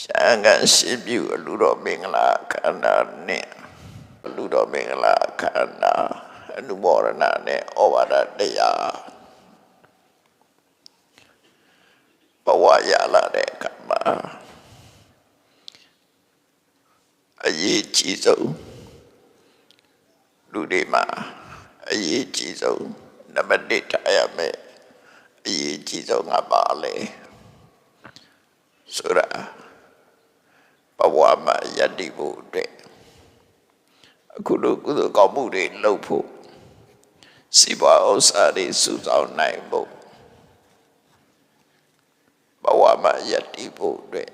ရှမ်းကန်ရှိပြုအလူတော်မင်္ဂလာခန္ဓာနဲ့အလူတော်မင်္ဂလာခန္ဓာအနုမောရဏနဲ့ဩဝါဒတရားဘဝရလာတဲ့အခါမှာအရေးကြီးဆုံးလူတွေမှာအရေးကြီးဆုံးနံပါတ်1ထားရမယ်အရေးကြီးဆုံးကပါလေဆိုရာဘ ဝမှာယတ္တိဖို့အတွက်အခုလိုကုသိုလ်ကောင်းမှုတွေလုပ်ဖို့စီးပွားဥစ္စာတွေစုဆောင်နိုင်ဖို့ဘဝမှာယတ္တိဖို့အတွက်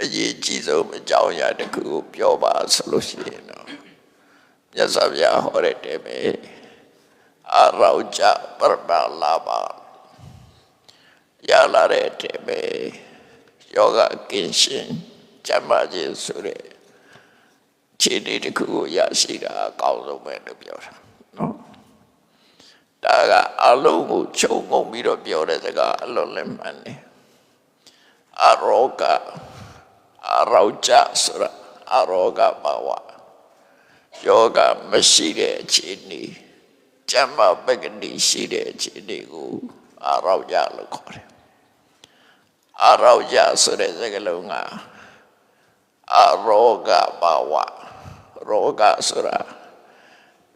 အရေးကြီးဆုံးအကြောင်းအရာတစ်ခုကိုပြောပါဆိုလို့ရှိရင်တော့မြတ်စွာဘုရားဟောတဲ့တဲပဲအရောကြပရမလာပါရလာတဲ့တဲပဲယောဂကင်းရှင် ကျမ်းမာခြင်းဆိုတဲ့ခြေနေတစ်ခုကိုရရှိတာအကောင်းဆုံးပဲလို့ပြောတာနော်ဒါကအလုံးကိုခြုံငုံပြီးတော့ပြောတဲ့စကားအလုံးလည်းမှန်တယ်အရောဂအရောကြဆိုတာအရောဂဘာဝယောဂမရှိတဲ့အခြေအနေကျမ်းမာပက္ကတိရှိတဲ့အခြေအနေကိုအရောကြလို့ခေါ်တယ်အရောကြဆိုတဲ့စကားလုံးက အရောဂဘာဝရောဂဆိုတာ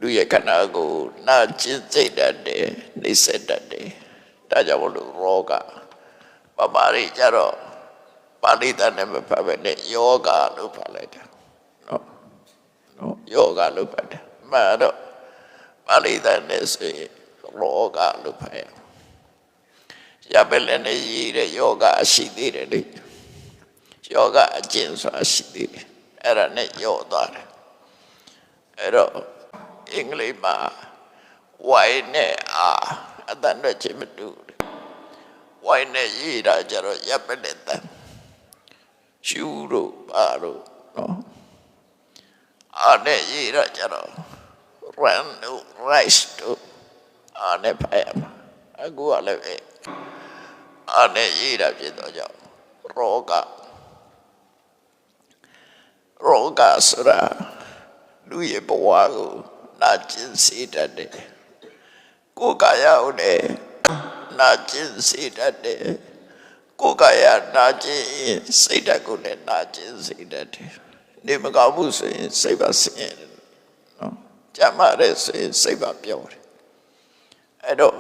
လူရဲ့ခန္ဓာကိုယ်နာကျင်စိတ်တတ်တယ်နှိစ္စတတ်တယ်ဒါကြောင့်မလို့ရောဂပမာရိကြတော့ပါဠိတန်နဲ့မဖတ်ပဲနဲ့ယောဂလို့ဖတ်လိုက်တာနော်နော်ယောဂလို့ဖတ်တယ်မှန်တော့ပါဠိတန်နဲ့ဆိုရင်ရောဂလို့ဖတ်ရရပလည်းနဲ့ရည်တဲ့ယောဂရှိသေးတယ်လေ ယောဂအကျင့်ဆိုတာရှိသေးတယ်အဲ့ဒါနဲ့ယောသွားတယ်အဲ့တော့အင်္ဂလိပ်မှာ y နဲ့ r အတန်တော့ချင်းမတူဘူး y နဲ့ရေးတာကြတော့ရပ်ပတဲ့တန်ရှူတို့ပါတို့နော်အားနဲ့ရေးတာကြတော့ run တို့ rice တို့အားနဲ့ဖတ်ရမှာအခုကလည်းပဲအားနဲ့ရေးတာဖြစ်တော့ကြောင့်ရောဂ ရောဂဆိုတာလူရဲ့ဘဝကိုနာကျင်စေတတ်တယ်ကိုယ်ကာယဟုတ်တယ်နာကျင်စေတတ်တယ်ကိုယ်ကာယနာကျင်ရင်စိတ်ဓာတ်ကိုလည်းနာကျင်စေတတ်တယ်နေမကောင်းဘူးဆိုရင်စိတ်ပါဆင်းရဲတယ်နော်ကြမ်းမာတဲ့ဆိုရင်စိတ်ပါပြောတယ်အဲ့တော့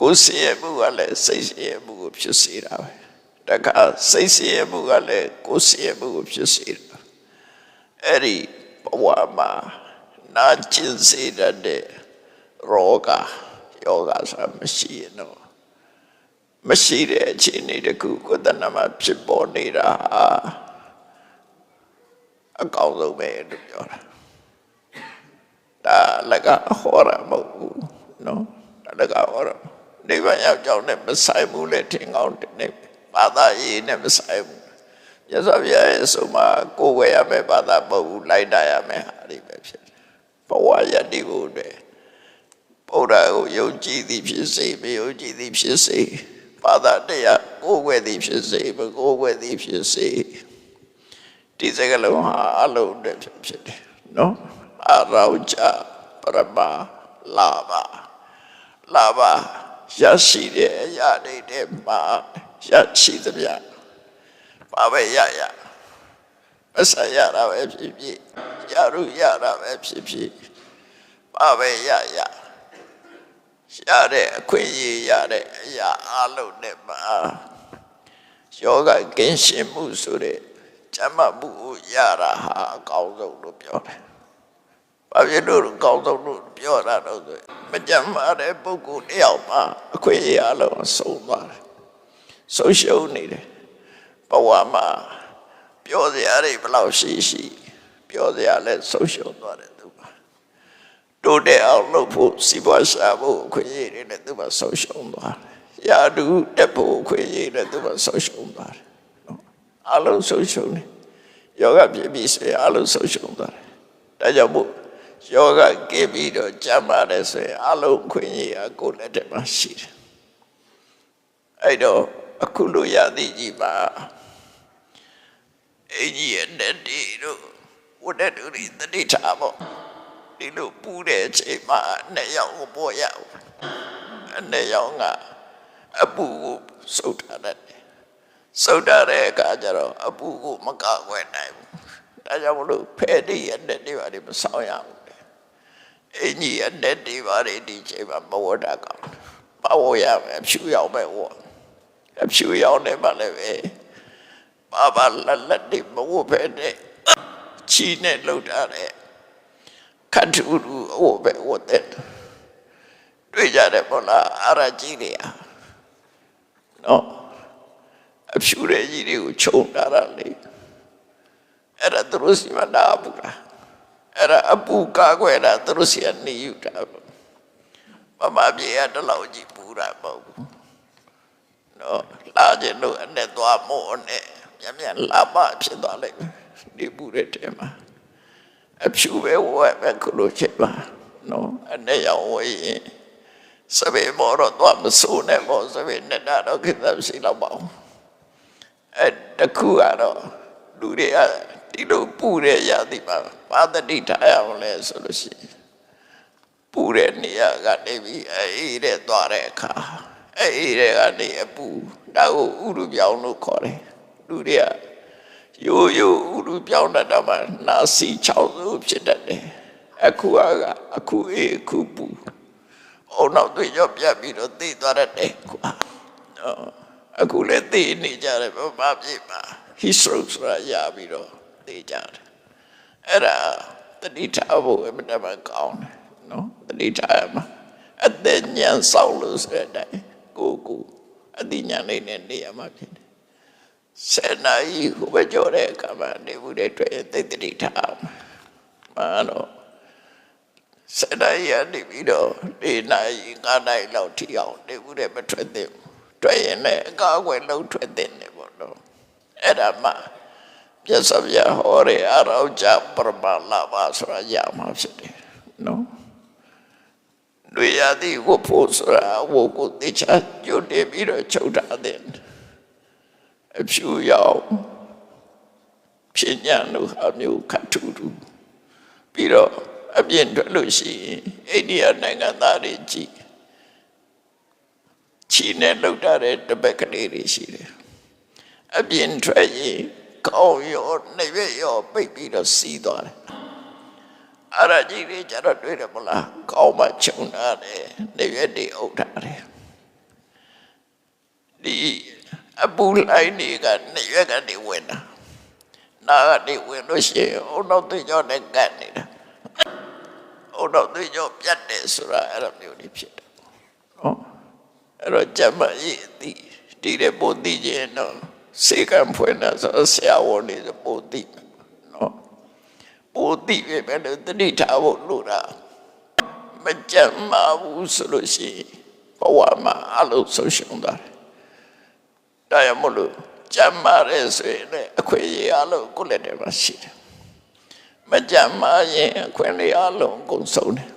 ကိုယ်ဆင်းရဲမှုကလည်းစိတ်ဆင်းရဲမှုကိုဖြစ်စေတာပဲ တခါစိတ်ဆင်းရဲမှုကလည်းကိုယ်ဆင်းရဲမှုကိုဖြစ်စေတာအဲ့ဒီဘဝမှာနာကျင်စေတတ်တဲ့ရောဂယောဂဆိုတာမရှိရင်တော့မရှိတဲ့အခြေအနေတခုကိုယ်တဏ္ဍမှာဖြစ်ပေါ်နေတာဟာအကောင်းဆုံးပဲလို့ပြောတာဒါလည်းကဟောရမဟုတ်ဘူးနော်ဒါလည်းကဟောရနေပါရောက်ကြောင်းနဲ့မဆိုင်ဘူးလေထင်ကောင်းတယ်နေ ဘာသာရေးနဲ့မဆိုင်ဘူးရသော်ပြရဲ့ဆိုမှကိုယ်ဝယ်ရမယ်ဘာသာမဟုတ်ဘူးလိုက်တာရမယ်ဟာဒီပဲဖြစ်တယ်ဘဝရတ္တိကိုတည်းဗုဒ္ဓကိုယုံကြည်သည်ဖြစ်စေမယုံကြည်သည်ဖြစ်စေဘာသာတရားကိုယ်ဝယ်သည်ဖြစ်စေမကိုယ်ဝယ်သည်ဖြစ်စေဒီစကလုံးဟာအလုံးတည်းဖြစ်ဖြစ်တယ်နော်အရောကြပရမလာပါလာပါရရှိတဲ့အရာတွေတည်းမှာ ရရှိသမျှဘာပဲရရမဆရတာပဲဖြစ်ဖြစ်ရရုရတာပဲဖြစ်ဖြစ်ဘာပဲရရရတဲ့အခွင့်အရေးရတဲ့အရာအလုံးနဲ့မှာယောဂကင်းရှင်းမှုဆိုတဲ့ကျမ်းမာမှုကိုရတာဟာအကောင်းဆုံးလို့ပြောတယ်။ဘာဖြစ်လို့အကောင်းဆုံးလို့ပြောတာတော့ဆိုရင်မကြမ်းမာတဲ့ပုဂ္ဂိုလ်တယောက်မှာအခွင့်အရေးအလုံးဆုံးသွားတယ်။ ဆုံးရှုံးနေတယ်။ဘဝမှာပြောစရာတွေဘယ်လောက်ရှိရှိပြောစရာလည်းဆုံးရှုံးသွားတယ်သူက။တိုးတက်အောင်လုပ်ဖို့စီးပွားရှာဖို့အခွင့်အရေးတွေနဲ့သူကဆုံးရှုံးသွားတယ်။ရာထူးတက်ဖို့အခွင့်အရေးနဲ့သူကဆုံးရှုံးသွားတယ်။နော်အလုံးဆုံးရှုံးတယ်။ယောဂပြည့်ပြီဆိုရင်အလုံးဆုံးရှုံးသွားတယ်။ဒါကြောင့်မို့ယောဂကင်းပြီးတော့ကျမ်းမာတယ်ဆိုရင်အလုံးခွင့်ရအကိုယ်လက်ထက်မှာရှိတယ်။အဲ့တော့ အခုလိုရသည်ကြီးပါအင်ကြီးရဲ့နဲ့တီတို့ဝတ်တဲ့သူတွေတတိထားပေါ့ဒီလိုပူတဲ့အချိန်မှာနှစ်ယောက်ကိုပေါ်ရအောင်နှစ်ယောက်ကအပူကိုစုတ်ထားတယ်စုတ်ထားတဲ့အခါကျတော့အပူကိုမကကွယ်နိုင်ဘူးဒါကြောင့်မလို့ဖဲတီးရဲ့နဲ့တီပါတွေမဆောင်ရဘူးအင်ကြီးရဲ့နဲ့တီပါတွေဒီချိန်မှာမဝတ်တာကောင်းမဝတ်ရမယ်ဖြူရောက်ပဲဝတ် အဖြူရောက်နေမှလည်းပဲဘာဘာလက်လက်တွေမဝတ်ပဲနဲ့ချီနဲ့လှုပ်ထားတဲ့ခတ်ထူထူအဝတ်ပဲဝတ်တဲ့တွေ့ကြတယ်ပေါ့လားအရာကြီးတွေอ่ะနော်အဖြူတဲ့ကြီးတွေကိုခြုံထားတာလေအဲ့ဒါသူတို့စီမနာဘူးလားအဲ့ဒါအပူကားခွဲတာသူတို့စီကနေယူတာပေါ့မမပြေရတလောက်ကြီးပူတာမဟုတ်ဘူး နော်လာခြင်းတို့အနေသွားမို့နဲ့မြန်မြန်လာမဖြစ်သွားလိမ့်မယ်ဒီပူတဲ့တဲမှာအဖြူပဲဝဲပဲခုလိုချက်ပါနော်အနေရောက်ဝဲရင်စပယ်မောတော့သွားမစိုးနဲ့ပေါ့စပယ်နဲ့တော့ကိစ္စရှိတော့ပါဘူးအဲ့တခုကတော့လူတွေကဒီလိုပူတဲ့ရာသီမှာဘာတတိထားရအောင်လဲဆိုလို့ရှိရင်ပူတဲ့နေရာကနေပြီးအေးတဲ့သွားတဲ့အခါ အေးတဲ့ကနေအပူဒါကိုဥရုပြောင်းလို့ခေါ်တယ်လူတွေကရိုးရိုးဥရုပြောင်းတတ်တော့မှနာစီချောင်းစုဖြစ်တတ်တယ်အခုကအခုအေးအခုပူအုံနောက်တွေ့ရောပြတ်ပြီးတော့သိသွားတတ်တယ်ကွာနော်အခုလည်းသိနေကြတယ်ဘာမှပြပါ his stroke ဆိုတာရပြီးတော့သိကြတယ်အဲ့ဒါတတိထားဖို့အမှန်တမ်းကောင်းတယ်နော်တတိထားရမှာအသက်ဉာဏ်ဆောင်လို့ဆိုတဲ့အတိုင်း ကိုကိုအတိညာလေးနဲ့နေရမှာဖြစ်တယ်ဆယ်နာရီဟိုဘက်ကြောတဲ့အခါမှာနေဘူးတဲ့တွေ့ရင်သိတတိထားအောင်မာတော့ဆယ်နာရီကနေပြီးတော့ဒီနာရီငါးနာရီလောက်ထိအောင်နေဘူးတဲ့မထွက်သင့်ဘူးတွေ့ရင်လည်းအကာအကွယ်လုံးထွက်သင့်တယ်ပေါ့နော်အဲ့ဒါမှပြစ္ဆဗျာဟောရအရောကြပရမလာပါဆိုတာရမှာဖြစ်တယ်နော် တွေ့ရသည်ဝတ်ဖို့ဆိုတာဝတ်ကိုတေချာကြိုတင်ပြီးတော့ချုပ်ထားတဲ့အဖြူရောက်ဖြစ်ညာလို့အမျိုးခတ်ထူထူပြီးတော့အပြင်ထွက်လို့ရှိရင်အိန္ဒိယနိုင်ငံသားတွေကြည်ချီနဲ့လှုပ်ထားတဲ့တပက်ကလေးတွေရှိတယ်အပြင်ထွက်ရင်ကောင်းရောနေရွက်ရောပိတ်ပြီးတော့စီးသွားတယ် အရာကြီးတွေကြတော့တွေ့တယ်မလားကောင်းမှခြုံထားတယ်နေရွက်တွေအုပ်ထားတယ်ဒီအပူလိုက်နေကနေရွက်ကနေဝင်တာနာကနေဝင်လို့ရှိရင်အုံတော့သိကြောနဲ့ကတ်နေတာအုံတော့သိကြောပြတ်တယ်ဆိုတာအဲ့လိုမျိုးတွေဖြစ်တယ်နော်အဲ့တော့ကြမ်းမကြီးအတိဒီတဲ့ပို့သိခြင်းတော့စေကံဖွင့်တာဆိုဆရာဝန်တွေပို့သိနော် ပို့သိပဲပဲလို့တတိထားဖို့လို့တာမကြမ်းမဘူးဆိုလို့ရှိရင်ဘဝမှာအလုံးဆုံးရှုံးသွားတယ်ဒါရမလို့ကြမ်းမာရဲဆိုရင်လည်းအခွင့်အရေးအလုံးကိုလည်းတည်းမှာရှိတယ်မကြမ်းမာရင်အခွင့်အရေးအလုံးကုန်ဆုံးတယ်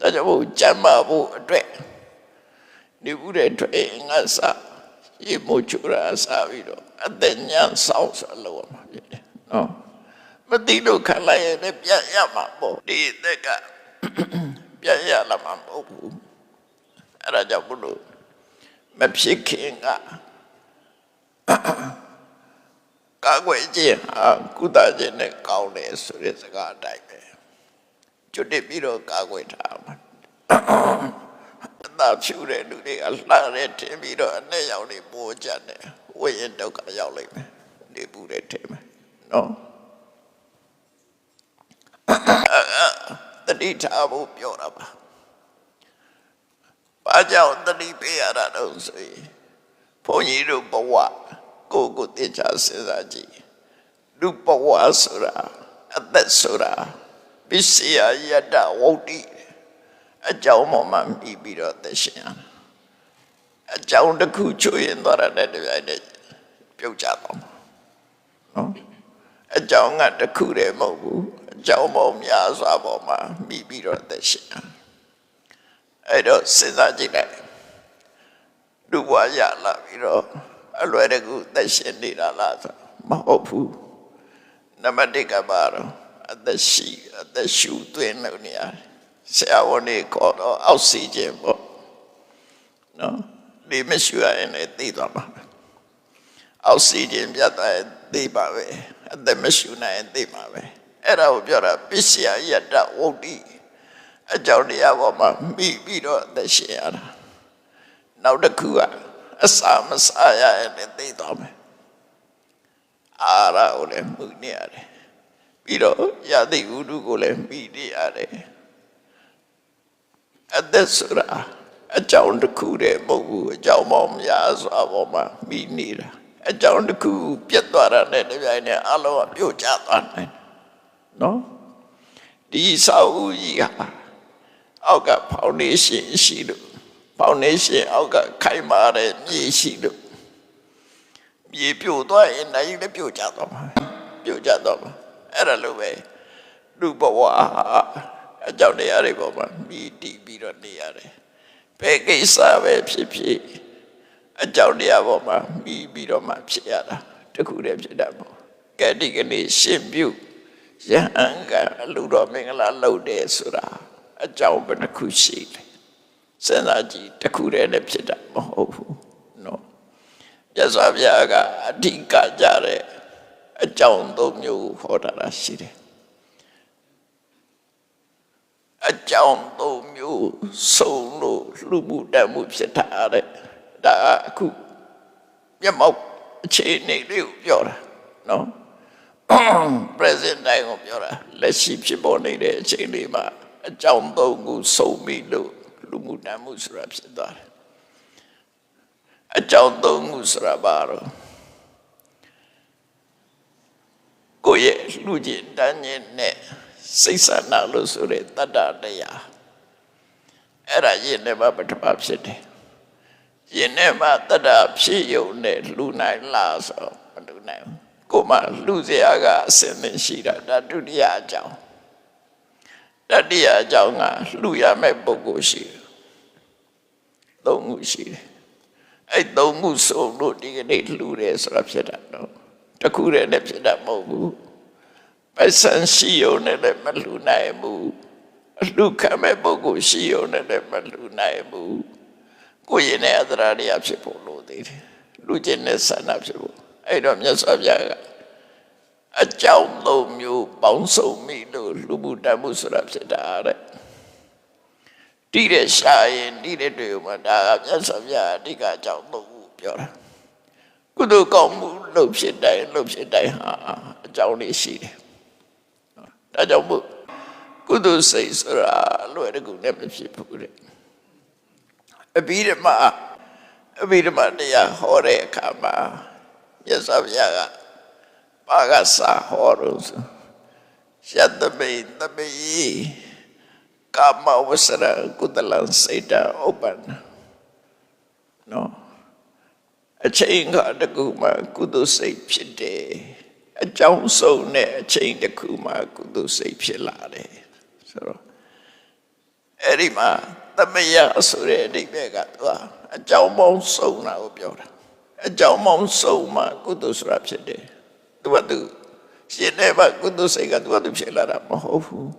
ဒါကြောင့်မို့ကြမ်းမာဖို့အတွက်ဒီဘူးတဲ့တွေ့ငါစားရေမို့ချူရာစားပြီးတော့အသက်ညံဆောင်းဆိုလို့မှာဖြစ်တယ်နော် မတိလို့ခံလိုက်ရင်လည်းပြန်ရမှာပေါ့ဒီအသက်ကပြန်ရလာမှာမဟုတ်ဘူးအဲ့ဒါကြောင့်ဘုလို့မဖြစ်ခင်ကကာကွယ်ခြင်းဟာကုသခြင်းနဲ့ကောင်းတယ်ဆိုတဲ့စကားအတိုင်းပဲကျွတ်တက်ပြီးတော့ကာကွယ်ထားမှာအသာဖြူတဲ့လူတွေကလှတဲ့ထင်ပြီးတော့အနဲ့ရောက်နေပိုးကြတယ်ဝိရင်ဒုက္ခရောက်လိမ့်မယ်နေပူတဲ့ထင်မယ်နော် တတိထားဖို့ပြောတာပါဘာကြောင့်တတိပေးရတာတော့ဆိုရင်ဘုန်းကြီးတို့ဘဝကိုယ်ကိုသိချာစဉ်းစားကြည့်လူဘဝဆိုတာအသက်ဆိုတာပစ္စယယတဝုတ်တိအကြောင်းပေါ်မှာမိပြီးတော့သက်ရှင်ရတာအကြောင်းတစ်ခုချွေရင်သွားတဲ့တပြိုင်တည်းပြုတ်ကြတော့မှာနော်အကြောင်းကတစ်ခုတည်းမဟုတ်ဘူးအ ကြောင်းပေါင်းများစွာပေါ်မှာမိပြီးတော့သက်ရှင်ရအဲ့တော့စဉ်းစားကြည့်လိုက်လူဘဝရလာပြီးတော့အလွယ်တကူသက်ရှင်နေတာလားဆိုမဟုတ်ဘူးနံပါတ်1ကပါတော့အသက်ရှိအသက်ရှူသွင်းလို့နေရတယ်ဆရာဝန်တွေခေါ်တော့အောက်ဆီဂျင်ပေါ့နော်ဒီမရှူရရင်လည်းသိသွားမှာပဲအောက်ဆီဂျင်ပြတ်သွားရင်သိပါပဲအသက်မရှူနိုင်ရင်သိပါပဲ အဲ့ဒါကိုပြောတာပစ္စယယတ္တဝုဒ္ဓိအကြောင်းတရားပေါ်မှာမိပြီးတော့အသက်ရှင်ရတာနောက်တစ်ခုကအစာမစားရရင်လည်းသိသွားမယ်အာရကိုလည်းမှုနေရတယ်ပြီးတော့ယတိဝုဒ္ဓကိုလည်းမိနေရတယ်အသက်ဆိုတာအကြောင်းတစ်ခုတည်းမဟုတ်ဘူးအကြောင်းပေါင်းများစွာပေါ်မှာမိနေတာအကြောင်းတစ်ခုပြတ်သွားတာနဲ့တပြိုင်နက်အလုံးကပြုတ်ကျသွားနိုင်တယ် နော်ဒီစာအုပ်ကြီးဟာအောက်ကဖောင်ဒေးရှင်းရှိလို့ဖောင်ဒေးရှင်းအောက်ကခိုင်မာတဲ့မြေရှိလို့မြေပြိုသွားရင်နိုင်လည်းပြိုကျသွားမှာပြိုကျသွားမှာအဲ့ဒါလိုပဲလူဘဝအကြောင်းတရားတွေပေါ်မှာမိတီးပြီးတော့နေရတယ်ဘယ်ကိစ္စပဲဖြစ်ဖြစ်အကြောင်းတရားပေါ်မှာမိပြီးတော့မှဖြစ်ရတာတခုတည်းဖြစ်တာမဟုတ်ကဲဒီကနေ့ရှင်ပြု ယဟန်ကအလူတော်မင်္ဂလာလုပ်တယ်ဆိုတာအကြောင်းဘယ်တစ်ခုရှိလဲစဉ်းစားကြည့်တခုတည်းနဲ့ဖြစ်တာမဟုတ်ဘူးနော်မြတ်စွာဘုရားကအဓိကကြတဲ့အကြောင်းသုံးမျိုးကိုဟောတာရှိတယ်အကြောင်းသုံးမျိုးစုံလို့လူမှုတတ်မှုဖြစ်တာတဲ့ဒါအခုမျက်မှောက်အခြေအနေလေးကိုပြောတာနော် president တိုင်းကိုပြောတာလက်ရှိဖြစ်ပေါ်နေတဲ့အခြေအနေမှာအကြောင်းသုံးခုစုံပြီလို့လူမှုတတ်မှုဆိုတာဖြစ်သွားတယ်အကြောင်းသုံးခုဆိုတာဘာတော့ကိုယ့်ရဲ့လူချင်းတန်းချင်းနဲ့စိတ်ဆန္ဒလို့ဆိုတဲ့တတ္တတရားအဲ့ဒါရင်ထဲမှာပထမဖြစ်တယ်ရင်ထဲမှာတတ္တဖြစ်ယုံနဲ့လူနိုင်လားဆိုမလူနိုင်ဘူး ကိုယ်မှလူစရာကအစင်းသင်ရှိတာဒါဒုတိယအကြောင်းတတိယအကြောင်းကလူရမဲ့ပုဂ္ဂိုလ်ရှိတယ်သုံးခုရှိတယ်အဲ့သုံးခုစုံလို့ဒီကနေ့လူတယ်ဆိုတာဖြစ်တာတော့တခုတည်းနဲ့ဖြစ်တာမဟုတ်ဘူးပစံရှိုံနဲ့လည်းမလူနိုင်ဘူးအလူခံမဲ့ပုဂ္ဂိုလ်ရှိုံနဲ့လည်းမလူနိုင်ဘူးကိုယ်ရင်နဲ့အသရာတရားဖြစ်ဖို့လိုသေးတယ်လူချင်းနဲ့ဆန္ဒဖြစ်ဖို့ အဲ့တော့မြတ်စွာဘုရားကအကြောင်းသုံးမျိုးပေါင်းစုံမိလို့လူမှုတတ်မှုဆိုတာဖြစ်တာတဲ့တိတဲ့ရှာရင်တိတဲ့တွေ့မှာဒါကမြတ်စွာဘုရားအဓိကအကြောင်းသုံးခုပြောတာကုသိုလ်ကောင်းမှုလုပ်ဖြစ်တိုင်းလုပ်ဖြစ်တိုင်းဟာအကြောင်းလေးရှိတယ်ဒါကြောင့်မို့ကုသိုလ်စိတ်ဆိုတာလွယ်တကူနဲ့မဖြစ်ဘူးတဲ့အဘိဓမ္မာအဘိဓမ္မာတရားဟောတဲ့အခါမှာ မြတ်စွာဘုရားကဘာကစာဟောလို့ဆိုယတမေတမေကာမဝဆရကုတလံစေတဥပ္ပန္နနော်အချိန်ကတကူမှကုသိုလ်စိတ်ဖြစ်တယ်အကြောင်းဆုံးတဲ့အချိန်တခုမှကုသိုလ်စိတ်ဖြစ်လာတယ်ဆိုတော့အဲ့ဒီမှာသမယဆိုတဲ့အဓိပ္ပာယ်ကသူကအကြောင်းပေါင်းစုံတာကိုပြောတာ အကြောင်းပေါင်းစုံမှကုသိုလ်ဆိုတာဖြစ်တယ်သူကသူရှင်နေမှာကုသိုလ်စိတ်ကသူကသူဖြစ်လာတာမဟုတ်ဘူး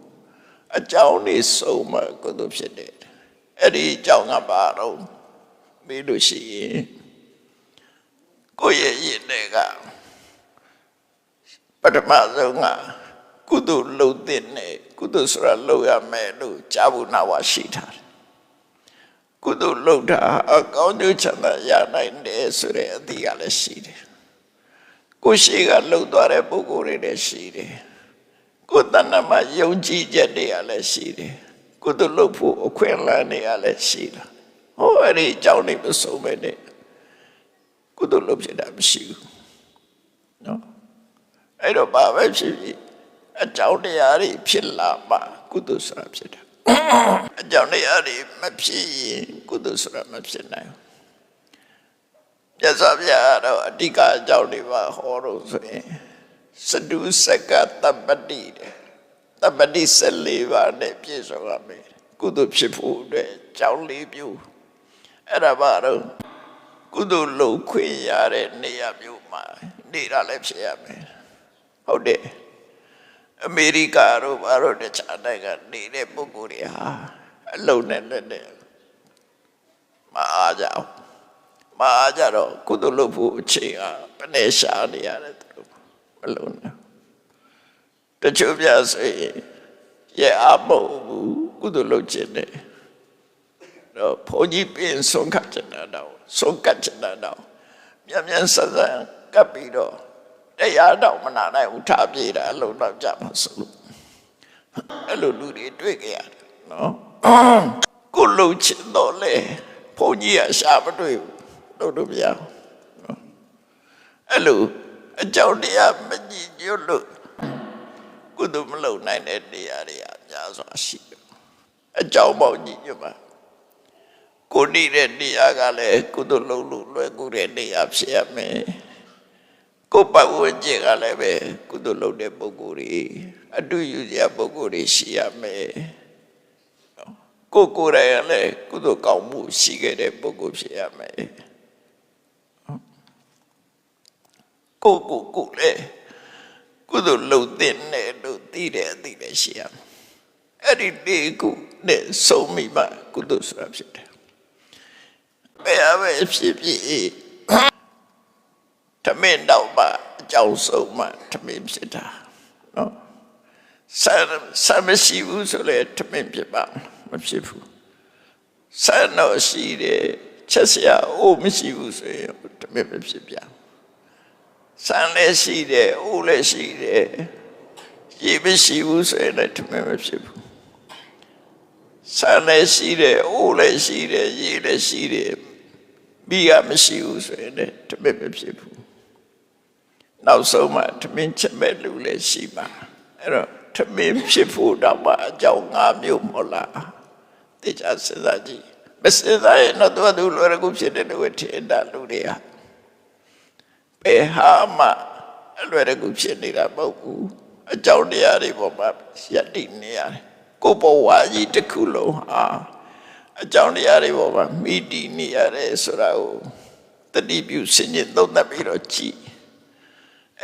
အကြောင်းနေစုံမှကုသိုလ်ဖြစ်တယ်အဲ့ဒီအကြောင်းကဘာတော့မေးလို့ရှိရင်ကိုယ့်ရဲ့ရင်တွေကပထမဆုံးကကုသိုလ်လုပ်တဲ့နဲ့ကုသိုလ်ဆိုတာလုပ်ရမယ်လို့ကြားဖို့နာဝရှိထားတယ် ကုသိုလ်လုပ်တာအကောင်းကျိုးချမ်းသာရနိုင်တယ်ဆိုတဲ့အသည့်ကလည်းရှိတယ်ကိုရှိကလှုပ်သွားတဲ့ပုဂ္ဂိုလ်တွေလည်းရှိတယ်ကိုယ်တဏ္ဍမှာယုံကြည်ချက်တွေကလည်းရှိတယ်ကုသိုလ်လုပ်ဖို့အခွင့်အလမ်းတွေကလည်းရှိတာဟောအဲ့ဒီအကြောင်းတွေမဆုံးပဲနဲ့ကုသိုလ်လုပ်ဖြစ်တာမရှိဘူးနော်အဲ့တော့ဘာပဲဖြစ်ဖြစ်အကြောင်းတရားတွေဖြစ်လာမှကုသိုလ်ဆိုတာဖြစ်တာ အကြောင်းတရားတွေမဖြစ်ရင်ကုသိုလ်ဆိုတာမဖြစ်နိုင်ဘူးမြတ်စွာဘုရားတော့အဓိကအကြောင်းတွေပါဟောလို့ဆိုရင်စတုစကတပ္ပတိတဲ့တပ္ပတိ14ပါးနဲ့ပြည့်စုံရမယ်ကုသိုလ်ဖြစ်ဖို့အတွက်ကြောင်းလေးမျိုးအဲ့ဒါပါတော့ကုသိုလ်လုပ်ခွင့်ရတဲ့နေရာမျိုးမှာနေတာလည်းဖြစ်ရမယ်ဟုတ်တယ် အမေရိကတို့ဘာလို့တခြားနိုင်ငံနေတဲ့ပုဂ္ဂိုလ်တွေဟာအလုံးနဲ့လက်နဲ့မအားကြအောင်မအားကြတော့ကုသလုပ်ဖို့အချိန်ကဘယ်နဲ့ရှာနေရတယ်သူတို့မလုံးနဲ့တချို့ပြဆိုရင်ရဲ့အဖို့ဘူးကုသလုပ်ခြင်းနဲ့တော့ဘုန်းကြီးပြင်ဆုံးခတ်ချင်တာတော့ဆုံးကတ်ချင်တာတော့မြန်မြန်ဆန်ဆန်ကပ်ပြီးတော့ တရားတော့မနာနိုင်ဘူးထားပြေးတာအလုံးတော့ကြပါစို့လို့အဲ့လိုလူတွေတွေ့ကြရတယ်နော်ကိုလုံချင်တော့လေဘုန်းကြီးကရှာမတွေ့ဘူးလို့တို့မရဘူးနော်အဲ့လိုအကြောင်းတရားမကြည့်ညွတ်လို့ကုသိုလ်မလုပ်နိုင်တဲ့တရားတွေအများစွာရှိတယ်အကြောင်းပေါင်းကြည့်ညွတ်ပါကိုနေတဲ့တရားကလည်းကုသိုလ်လုပ်လို့လွယ်ကူတဲ့တရားဖြစ်ရမယ် ကိုယ်ပတ်ဝန်းကျင်ကလည်းပဲကုသိုလ်လုပ်တဲ့ပုဂ္ဂိုလ်တွေအတူယူစရာပုဂ္ဂိုလ်တွေရှိရမယ်ကိုယ်ကိုယ်တိုင်ကလည်းကုသိုလ်ကောင်းမှုရှိခဲ့တဲ့ပုဂ္ဂိုလ်ဖြစ်ရမယ်ကိုယ်ကိုယ်ကိုယ်လည်းကုသိုလ်လုပ်တဲ့နဲ့လို့သိတဲ့အသိလည်းရှိရမယ်အဲ့ဒီဒီကုနဲ့ဆုံးမိမှကုသိုလ်ဆိုတာဖြစ်တယ်ဘယ်အပဲဖြစ်ဖြစ်ထ မင်းတော့မှအကြောင်းဆုံးမှထမင်းဖြစ်တာနော်ဆာဆာမရှိဘူးဆိုလေထမင်းဖြစ်ပါမဖြစ်ဘူးဆာတော့ရှိတယ်ချက်စရာအိုးမရှိဘူးဆိုရင်ထမင်းမဖြစ်ပြန်ဆန်လည်းရှိတယ်အိုးလည်းရှိတယ်ရေမရှိဘူးဆိုရင်လည်းထမင်းမဖြစ်ဘူးဆန်လည်းရှိတယ်အိုးလည်းရှိတယ်ရေလည်းရှိတယ်မိကမရှိဘူးဆိုရင်လည်းထမင်းမဖြစ်ဘူး နောက်ဆုံးမှထမင်းချက်မဲ့လူလည်းရှိပါအဲ့တော့ထမင်းဖြစ်ဖို့တော့မှအကြောင်း၅မျိုးမဟုတ်လားတေချာစဉ်းစားကြည့်မစဉ်းစားရင်တော့သူကသူလွယ်ကူဖြစ်တယ်လို့ထင်တာလူတွေကဘယ်ဟာမှအလွယ်တကူဖြစ်နေတာမဟုတ်ဘူးအကြောင်းတရားတွေပေါ်မှာယက်တိနေရတယ်ကိုယ်ဘဝကြီးတစ်ခုလုံးဟာအကြောင်းတရားတွေပေါ်မှာမိတီနေရတယ်ဆိုတာကိုတတိပြုစင်ញသုံးသပ်ပြီးတော့ကြည့်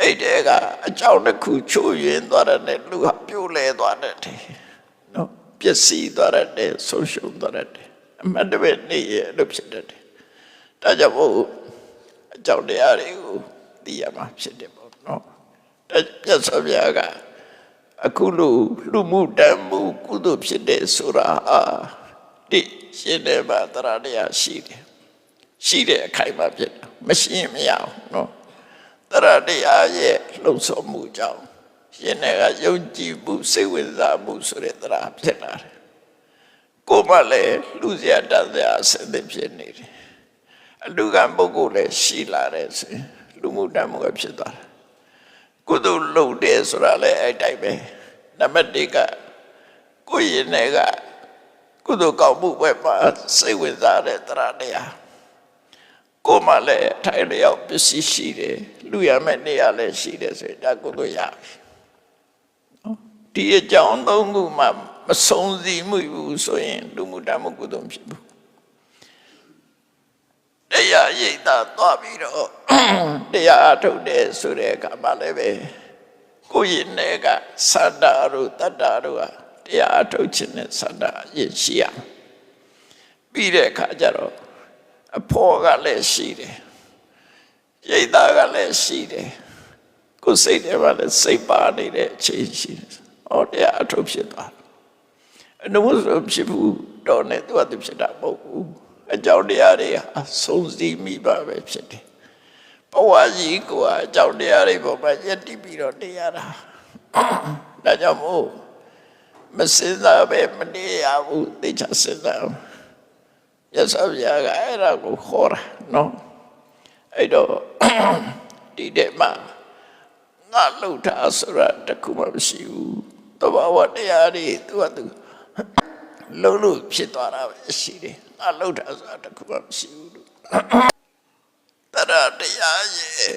အဲ့တဲကအကြောင်းတစ်ခုချိုးယွင်းသွားတဲ့လူဟာပြိုလဲသွားတဲ့နော်ပျက်စီးသွားတဲ့ဆုံးရှုံးသွားတဲ့အမှန်တကယ်နေရလို့ဖြစ်တဲ့ဒါကြောင့်မို့အကြောင်းတရားတွေကိုသိရမှာဖြစ်တယ်ပေါ့နော်ဒါပြတ်စောပြားကအခုလိုလူမှုတမ်းမှုကုသိုလ်ဖြစ်တဲ့ဆိုတာဟာဒီရှင်းတယ်မှာတရားတရားရှိတယ်ရှိတဲ့အခိုင်အမာဖြစ်တာမရှင်းမရအောင်နော် တရားတရားရဲ့လှုပ်ဆောင်မှုကြောင့်ရှင်တွေကယုံကြည်မှုစိတ်ဝင်စားမှုဆိုတဲ့တရားဖြစ်လာတယ်ကိုယ်မလည်းလူစရာတတ်စရာအစစ်အဖြစ်နေတယ်အလူကံပုဂ္ဂိုလ်လည်းရှိလာတယ်ဆိုရင်လူမှုတတ်မှုကဖြစ်သွားတယ်ကုသိုလ်လုပ်တယ်ဆိုတာလည်းအဲ့တိုင်းပဲနံပါတ်1ကကိုယ်ရင်တွေကကုသိုလ်ကောင်းမှုပဲမှာစိတ်ဝင်စားတဲ့တရားတရား ကိုယ်မှလည်းထိုင်လျောက်ပစ္စည်းရှိတယ်လူရမယ့်နေရာလည်းရှိတယ်ဆိုရင်ဒါကုသိုလ်ရပြီနော်ဒီအကြောင်းသုံးခုမှမဆုံးစည်းမှုဘူးဆိုရင်လူမှုတတ်မှုကုသိုလ်ဖြစ်ဘူးတရားရိပ်သာသွားပြီးတော့တရားအထုတ်တယ်ဆိုတဲ့အခါမှလည်းပဲကိုယ့်ရင်ထဲကသတ္တတို့တတ္တတို့ဟာတရားအထုတ်ခြင်းနဲ့သတ္တရင်ရှိရပြီးတဲ့အခါကျတော့ အဖော်ကလည်းရှိတယ်ရိပ်သာကလည်းရှိတယ်ကိုယ်စိတ်ထဲမှာလည်းစိတ်ပါနေတဲ့အချိန်ရှိတယ်ဟောတရားအထုတ်ဖြစ်သွားအနုမဆိုဖြစ်ဘူးတော့နဲ့သူကသူဖြစ်တာမဟုတ်ဘူးအကြောင်းတရားတွေဟာဆုံးစည်းမိပါပဲဖြစ်တယ်ဘဝကြီးကိုအကြောင်းတရားတွေပေါ်မှာယက်တည်ပြီးတော့နေရတာဒါကြောင့်မို့မစင်စားပဲမနေရဘူးသိချစဉ်းစား ရသဗျာကအဲ့ဒါကိုခေါ်တာနော်အဲ့တော့ဒီတဲ့မှာငါလှုပ်တာဆိုတာတခုမှမရှိဘူးတဘာဝတရားတွေသူကသူလှုပ်လို့ဖြစ်သွားတာပဲရှိတယ်ငါလှုပ်တာဆိုတာတခုမှမရှိဘူးလို့တရားတရားရဲ့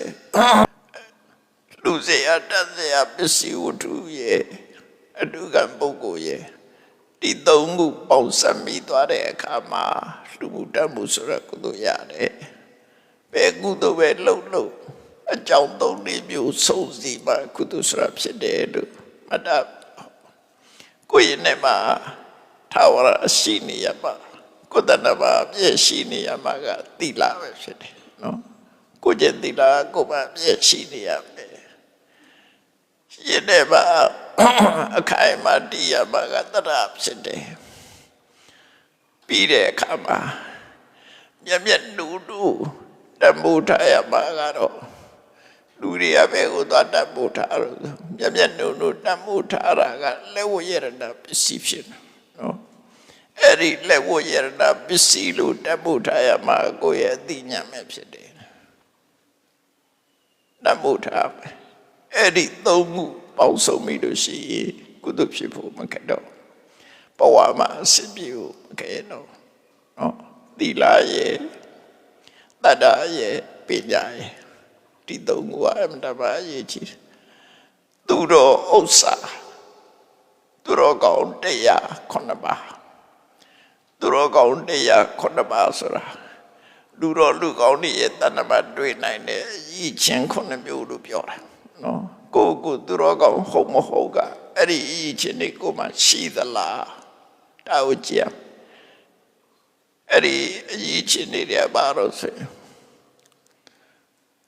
လူစေရတတ်စေရပစ္စည်းဝတ္ထုရဲ့အတုကံပုဂ္ဂိုလ်ရဲ့ ဒီသုံးခုပေါင်းစပ်မိသွားတဲ့အခါမှာလူမှုတတ်မှုဆိုရကုသိုလ်ရတယ်ဘယ်ကုသိုလ်ပဲလှုပ်လို့အကြောင်းသုံးလေးမျိုးစုံစီမှကုသိုလ်ဆိုတာဖြစ်တယ်လို့မမတ်တပ်ကိုယ့်ရဲ့နဲ့မှာထာဝရရှိနေရပါကိုယ်တဏ္ဍမှာအပြည့်ရှိနေရမှာကသီလပဲဖြစ်တယ်နော်ကိုယ့်ရဲ့သီလကိုယ်မှာအပြည့်ရှိနေရ မယ်ရှိနေပါအခိုင်အမာတည်ရမှာကတရဖြစ်တယ်ပြီးတဲ့အခါမှာမျက်မျက်နူနူတမှုထားရမှာကတော့လူတွေကပဲကိုသွားတမှုထားလို့မျက်မျက်နူနူတမှုထားတာကလက်ဝရဏပစ္စည်းဖြစ်တယ်နော်အဲ့ဒီလက်ဝရဏပစ္စည်းလို့တမှုထားရမှာကိုယ့်ရဲ့အသိဉာဏ်ပဲဖြစ်တယ်တမှုထားမယ် အဲ့ဒီသုံးမှုပေါင်းစုံပြီလို့ရှိရင်ကုသဖြစ်ဖို့မခက်တော့ဘဝမှာအစစ်ပြေဖို့မခက်တော့နော်သီလရဲ့တတ္တရဲ့ပညာရဲ့ဒီသုံးခုကအမှန်တပါအရေးကြီးတယ်သူတော်ဥစ္စာသူတော်ကောင်းတရားခုနှစ်ပါးသူတော်ကောင်းတရားခုနှစ်ပါးဆိုတာလူတော်လူကောင်းတွေရဲ့တဏ္ဍမတွေ့နိုင်တဲ့ရည်ချင်းခုနှစ်မျိုးလို့ပြောတာ နော်ကိုယ့်ကိုယ်သူတော်ကောင်းဟုတ်မဟုတ်ကအဲ့ဒီရည်ချင်းတွေကိုမှရှိသလားတာဝကြည့်ရမယ်အဲ့ဒီအရေးချင်းတွေတဲ့ဘာလို့ဆိုရင်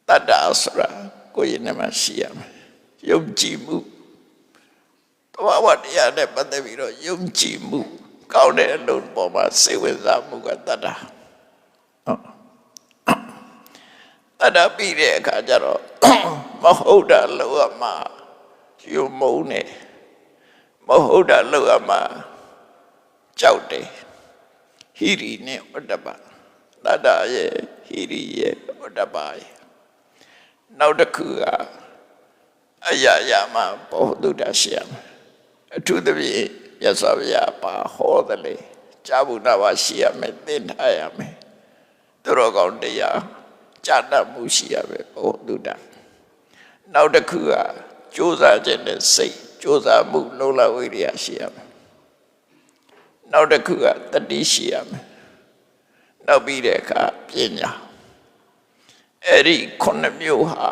တတ္တဆိုတာကိုယ့်ရဲ့နေမှာရှိရမယ်ယုံကြည်မှုတဘာဝတရားနဲ့ပတ်သက်ပြီးတော့ယုံကြည်မှုကောင်းတဲ့အလုပ်ပေါ်မှာစိတ်ဝင်စားမှုကတတ္တဟုတ် တတ္တပြီးတဲ့အခါကျတော့မဟုတ်တာလို့ရမှာယုံမုန်းနေမဟုတ်တာလို့ရမှာကြောက်တယ်ဟိရိနဲ့ဩတ္တပတတ္တရဲ့ဟိရိရဲ့ဩတ္တပရဲ့နောက်တစ်ခုကအရာရာမှာဘောဓုတ္တရှိရမယ်အထူးသဖြင့်ရသော်ဗျာပါဟောတယ်လေဇာဘုဒ္ဓဝါရှိရမယ်သင်ထားရမယ်သူတော်ကောင်းတရား ဇာတတ်မှုရှိရမယ်ဘောဓုတ္တနောက်တစ်ခုကကြိုးစားခြင်းနဲ့စိတ်ကြိုးစားမှုလုံလဝိရိယရှိရမယ်နောက်တစ်ခုကတတိရှိရမယ်နောက်ပြီးတဲ့အခါပညာအဲ့ဒီခုနှစ်မျိုးဟာ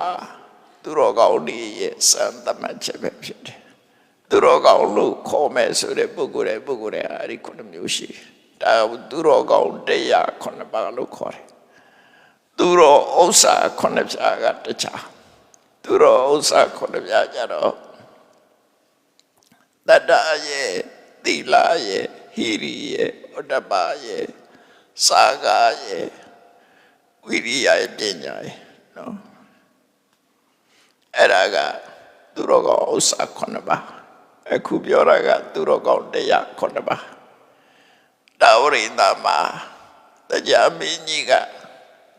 သူတော်ကောင်းတွေရဲ့စံသတ်မှတ်ချက်ပဲဖြစ်တယ်သူတော်ကောင်းလို့ခေါ်မယ်ဆိုတဲ့ပုဂ္ဂိုလ်ရဲ့ပုဂ္ဂိုလ်ရဲ့အဲ့ဒီခုနှစ်မျိုးရှိတယ်ဒါသူတော်ကောင်းတရားခုနှစ်ပါးလို့ခေါ်တယ် သူတော်ဥစ္စာခုနှစ်ပြားကတခြားသူတော်ဥစ္စာခုနှစ်ပြားကြတော့တတ္တရဲ့သီလရဲ့ဟိရိရဲ့ဩတ္တပရဲ့စာဂရဲ့ဝိရိယရဲ့ပညာရဲ့နော်အဲ့ဒါကသူတော်ကောင်းဥစ္စာခုနှစ်ပါးအခုပြောတာကသူတော်ကောင်းတရားခုနှစ်ပါးတာဝရိန္ဒမှာတရားမင်းကြီးက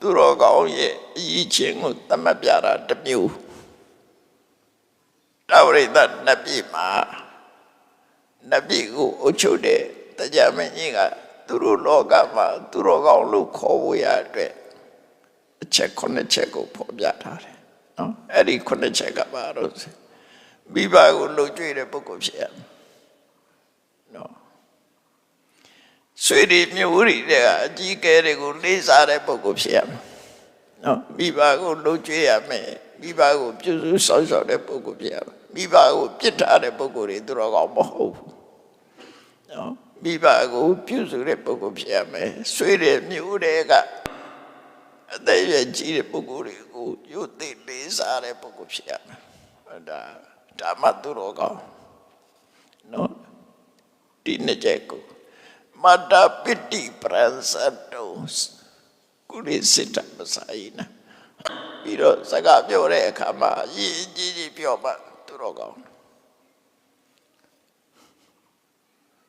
သူတော်ကောင်းရဲ့အရေးချင်းကိုသတ်မှတ်ပြတာတစ်မျိုးတာဝရိန္ဒနတ်ပြည်မှာနတ်ပြည်ကိုအုပ်ချုပ်တဲ့တရားမင်းကြီးကသူတို့လောကမှာသူတော်ကောင်းလို့ခေါ်ဖို့ရအတွက်အချက်ခုနှစ်ချက်ကိုဖော်ပြထားတယ်နော်အဲ့ဒီခုနှစ်ချက်ကပါတော့ဆိုမိဘကိုလှုပ်ကြွေးတဲ့ပုဂ္ဂိုလ်ဖြစ်ရမယ် ဆွေဒီမျိုးရီတဲ့အကြီးကဲတွေကိုလေးစားတဲ့ပုဂ္ဂိုလ်ဖြစ်ရမယ်နော်မိဘကိုလှုပ်ကြွေးရမယ်မိဘကိုပြုစုဆောင်ရှောက်တဲ့ပုဂ္ဂိုလ်ဖြစ်ရမယ်မိဘကိုပြစ်ထားတဲ့ပုဂ္ဂိုလ်တွေသူတော်ကောင်းမဟုတ်ဘူးနော်မိဘကိုပြုစုတဲ့ပုဂ္ဂိုလ်ဖြစ်ရမယ်ဆွေတဲ့မျိုးတွေကအသက်ရွယ်ကြီးတဲ့ပုဂ္ဂိုလ်တွေကိုယုတ်သိလေးစားတဲ့ပုဂ္ဂိုလ်ဖြစ်ရမယ်ဒါဓမ္မသူတော်ကောင်းနော်ဒီနှစ်ချက်ကို မတ္တပိတိပရဇတ်တောကုရိစိတ္တမဆိုင်နာပြီးတော့စကားပြောတဲ့အခါမှာရည်ကြီးကြီးပြောမှသူတော်ကောင်း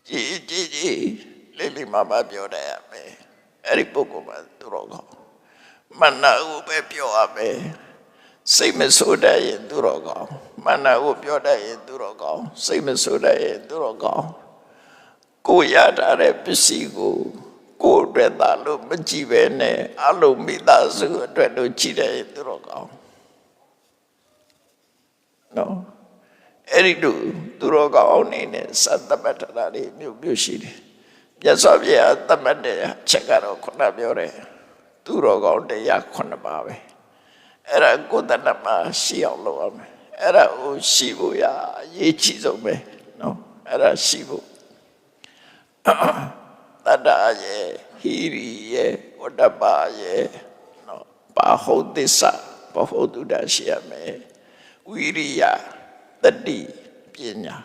ရည်ကြီးကြီးလေးလေးမမပြောတယ်ရမယ်အဲ့ဒီပုဂ္ဂိုလ်မှာသူတော်ကောင်းမနာဟုပဲပြောရမယ်စိတ်မဆိုးတဲ့ရင်သူတော်ကောင်းမနာဟုပြောတဲ့ရင်သူတော်ကောင်းစိတ်မဆိုးတဲ့ရင်သူတော်ကောင်း ကိုရထားတဲ့ပစ္စည်းကိုကိုယ်အတွက်သာလို့မကြည့်ပဲနဲ့အလုံးမိသားစုအတွက်လို့ကြည့်တဲ့ရင်သူတော်ကောင်းနော်အဲ့ဒီတို့သူတော်ကောင်းအနေနဲ့စသတ်မှတ်ထားတာတွေမျိုးမျိုးရှိတယ်မြတ်စွာဘုရားသတ်မှတ်တဲ့ချက်ကတော့ခုနပြောတယ်သူတော်ကောင်းတရားခုနှစ်ပါးပဲအဲ့ဒါကိုယ်တဏ္ဍမှာရှိအောင်လုပ်ရမယ်အဲ့ဒါကိုရှိဖို့ရအရေးကြီးဆုံးပဲနော်အဲ့ဒါရှိဖို့ တတ္တရဲ့ဟိရိရဲ့ဝတ္တပါရဲ့နော်ပါဟုတ်သစ္စာပါဟုတ်တုဒ္ဒရှိရမယ်ဝိရိယတတိပညာ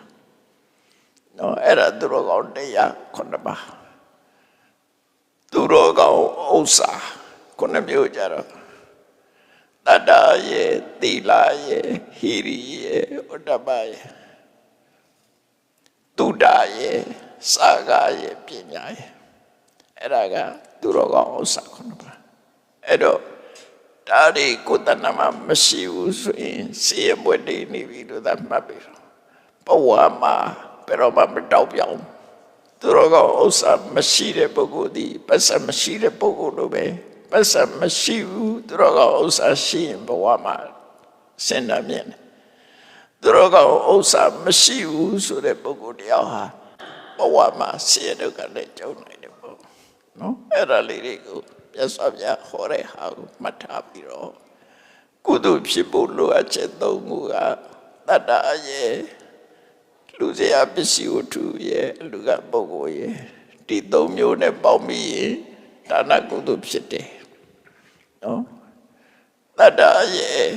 နော်အဲ့ဒါသူတော်ကောင်းတရားခုနှစ်ပါးသူတော်ကောင်းဥစ္စာခုနှစ်မျိုးကြတော့တတ္တရဲ့သီလရဲ့ဟိရိရဲ့ဝတ္တပါရဲ့တုဒ္ဒရဲ့ စာဂရဲ့ပညာရဲ့အဲ့ဒါကသူတော်ကောင်းဥစ္စာခုနှစ်ပါးအဲ့တော့ဒါတွေကိုယ်တဏ္ဍမှာမရှိဘူးဆိုရင်စေရမွေတည်နေပြီလို့သာမှတ်ပြီးတော့ဘဝမှာဘယ်တော့မှမတောက်ပြောင်းသူတော်ကောင်းဥစ္စာမရှိတဲ့ပုဂ္ဂိုလ်ဒီပတ်စံမရှိတဲ့ပုဂ္ဂိုလ်လိုပဲပတ်စံမရှိဘူးသူတော်ကောင်းဥစ္စာရှိရင်ဘဝမှာစင်နာမြင်တယ်သူတော်ကောင်းဥစ္စာမရှိဘူးဆိုတဲ့ပုဂ္ဂိုလ်တယောက်ဟာ ဘဝမှာဆင်းရဲဒုက္ခနဲ့ကြုံနိုင်တယ်ပေါ့နော်အဲ့ဒါလေးတွေကိုပြတ်စွာပြဟောတဲ့ဟာကိုမှတ်ထားပြီးတော့ကုသိုလ်ဖြစ်ဖို့လိုအပ်ချက်သုံးခုကတတ္တရဲ့လူစရာပစ္စည်းဝတ္ထုရဲ့လူကပုဂ္ဂိုလ်ရဲ့ဒီသုံးမျိုးနဲ့ပေါင်းပြီးရင်ဒါနကုသိုလ်ဖြစ်တယ်နော်တတ္တရဲ့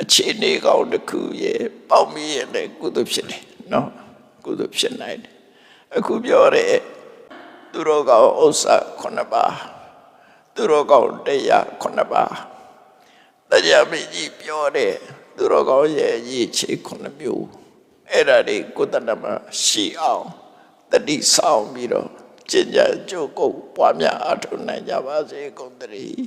အခြေအနေကောင်းတစ်ခုရဲ့ပေါင်းပြီးရင်လည်းကုသိုလ်ဖြစ်တယ်နော် ကုသိုလ်ဖြစ်နိုင်တယ်အခုပြောတဲ့သူတော်ကောင်းဥစ္စာခုနှစ်ပါးသူတော်ကောင်းတရားခုနှစ်ပါးတရားမကြီးပြောတဲ့သူတော်ကောင်းရဲ့အရေးချေခုနှစ်မျိုးအဲ့ဒါတွေကိုယ်တဏ္ဍမှာရှိအောင်တတိဆောင်ပြီးတော့ကျင့်ကြံကြိုးကုပ်ပွားများအထောက်နိုင်ကြပါစေကုန်သတည်း